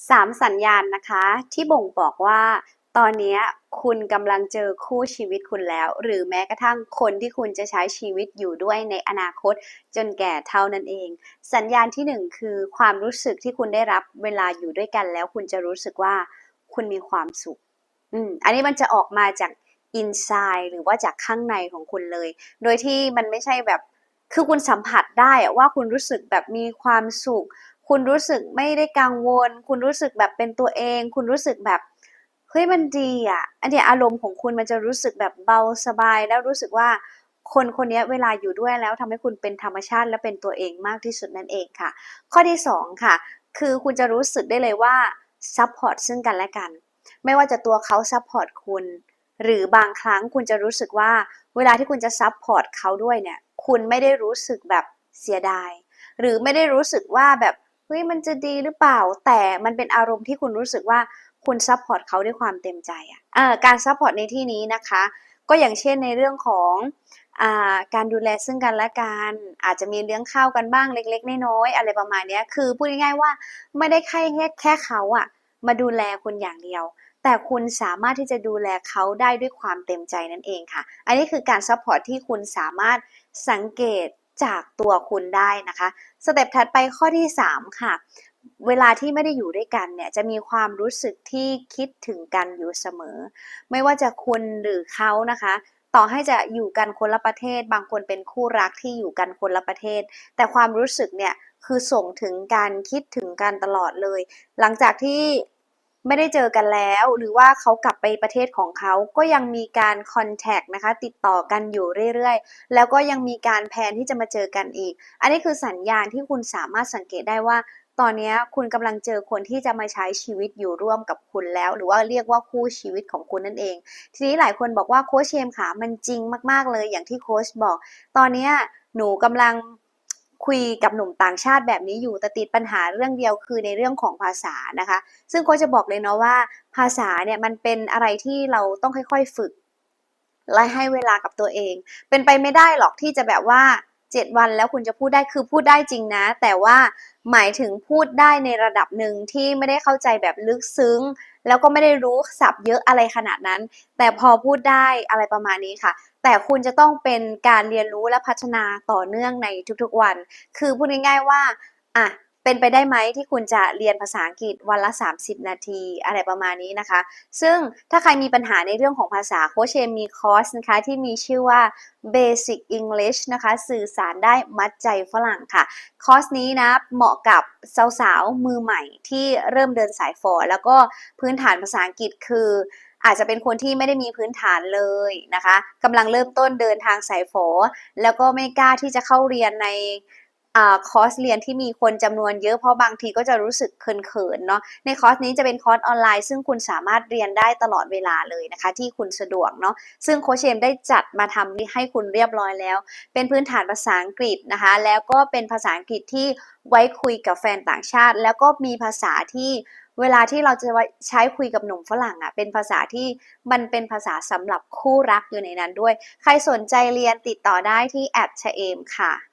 3 สัญญาณนะคะ ที่บ่งบอกว่า ตอนนี้คุณกำลังเจอคู่ชีวิตคุณแล้ว หรือแม้กระทั่งคนที่คุณจะใช้ชีวิตอยู่ด้วยในอนาคต จนแก่เท่านั้นเอง สัญญาณที่หนึ่งคือความรู้สึกที่คุณได้รับเวลาอยู่ด้วยกันแล้ว คุณจะรู้สึกว่าคุณมีความสุข อืม อันนี้มันจะออกมาจาก inside หรือว่าจากข้างในของคุณเลย โดยที่มันไม่ใช่แบบ คือคุณสัมผัสได้อะว่าคุณรู้สึกแบบมีความสุข คุณรู้สึกไม่ได้กังวล คุณรู้สึกแบบเป็นตัวเอง คุณรู้สึกแบบเฮ้ยมันดีอะ อันเนี้ยอารมณ์ของคุณมันจะรู้สึกแบบเบาสบาย แล้วรู้สึกว่าคนคนนี้เวลาอยู่ด้วยแล้วทำให้คุณเป็นธรรมชาติและเป็นตัวเองมากที่สุดนั่นเองค่ะ ข้อที่สองค่ะ คือคุณจะรู้สึกได้เลยว่าซัพพอร์ตซึ่งกันและกัน ไม่ว่าจะตัวเขาซัพพอร์ตคุณ หรือบางครั้งคุณจะรู้สึกว่าเวลาที่คุณจะซัพพอร์ตเขาด้วยเนี่ย คุณไม่ได้รู้สึกแบบเสียดาย หรือไม่ได้รู้สึกว่าแบบ ฮ้ยมันจะดีหรือเปล่า แต่มันเป็นอารมณ์ที่คุณรู้สึกว่าคุณซัพพอร์ตเขาด้วยความเต็มใจอะ่ะการซัพพอร์ตในที่นี้นะคะ ก็อย่างเช่นในเรื่องของอการดูแลซึ่งกันและกันอาจจะมีเลี้ยงข้าวกันบ้างเล็ก ๆ น้อยๆอะไรประมาณนี้คือพูดง่ายๆว่าไม่ได้แค่แค่แค่เขาอะมาดูแลคุณอย่างเดียว แต่คุณสามารถที่จะดูแลเขาได้ด้วยความเต็มใจนั่นเองค่ะ อันนี้คือการซัพพอร์ตที่คุณสามารถสังเกต จากตัวคุณได้นะคะสเต็ปถัดไปข้อที่ 3 ค่ะ เวลาที่ไม่ได้อยู่ด้วยกันเนี่ยจะมีความรู้สึกที่คิดถึงกันอยู่เสมอ ไม่ว่าจะคุณหรือเขานะคะต่อให้จะอยู่กันคนละประเทศ บางคนเป็นคู่รักที่อยู่กันคนละประเทศ แต่ความรู้สึกเนี่ยคือส่งถึงการคิดถึงกันตลอดเลย หลังจากที่ ไม่ได้เจอกันแล้ว หรือว่าเขากลับไปประเทศของเขาก็ยังมีการคอนแทคนะคะ ติดต่อกันอยู่เรื่อยๆ แล้วก็ยังมีการแพลนที่จะมาเจอกันอีก อันนี้คือสัญญาณที่คุณสามารถสังเกตได้ว่า ตอนนี้คุณกำลังเจอคนที่จะมาใช้ชีวิตอยู่ร่วมกับคุณแล้ว หรือว่าเรียกว่าคู่ชีวิตของคุณนั่นเอง ทีนี้หลายคนบอกว่าโค้ชเชมค่ะมันจริงมากๆเลยอย่างที่โค้ชบอก ตอนนี้หนูกำลัง คุยกับหนุ่มต่างชาติแบบนี้อยู่แต่ติดปัญหาเรื่องเดียวคือในเรื่องของภาษานะคะ ซึ่งโค้ชจะบอกเลยเนาะว่าภาษาเนี่ยมันเป็นอะไรที่เราต้องค่อยๆฝึก และให้เวลากับตัวเอง เป็นไปไม่ได้หรอกที่จะแบบว่า7วันแล้วคุณจะพูดได้คือพูดได้จริงนะ แต่ว่าหมายถึงพูดได้ในระดับหนึ่งที่ไม่ได้เข้าใจแบบลึกซึ้ง แล้วก็ไม่ได้รู้ศัพท์เยอะอะไรขนาดนั้น แต่พอพูดได้อะไรประมาณนี้ค่ะ แต่คุณจะต้องเป็นการเรียนรู้และพัฒนาต่อเนื่องในทุกๆวัน คือพูดง่ายๆว่าอะ เป็นไปได้ไหมที่คุณจะเรียนภาษาอังกฤษวันละ 30 นาทีอะไรประมาณนี้นะคะ ซึ่งถ้าใครมีปัญหาในเรื่องของภาษาโคชเชมีคอร์สนะคะที่มีชื่อว่า Basic English นะคะ สื่อสารได้มัดใจฝรั่งค่ะ คอร์สนี้นะ เหมาะกับสาวๆ มือใหม่ที่เริ่มเดินสายฟอแล้วก็พื้นฐานภาษาอังกฤษคืออาจจะเป็นคนที่ไม่ได้มีพื้นฐานเลยนะคะกำลังเริ่มต้นเดินทางสายฝอแล้วก็ไม่กล้าที่จะเข้าเรียนใน คอร์สเรียนที่มีคนจำนวนเยอะเพราะบางทีก็จะรู้สึกเขินๆเนาะในคอร์สนี้จะเป็นคอร์สออนไลน์ ซึ่งคุณสามารถเรียนได้ตลอดเวลาเลยนะคะ ที่คุณสะดวกเนาะซึ่งโคชเชมได้จัดมาทำให้คุณเรียบร้อยแล้ว เป็นพื้นฐานภาษาอังกฤษนะคะ แล้วก็เป็นภาษาอังกฤษที่ไว้คุยกับแฟนต่างชาติ แล้วก็มีภาษาที่เวลาที่เราจะใช้คุยกับหนุ่มฝรั่งอะ่ะเป็นภาษาที่มันเป็นภาษาสำหรับคู่รักอยู่ในนั้นด้วย ใครสนใจเรียนติดต่อได้ที่แอดชเอมค่ะ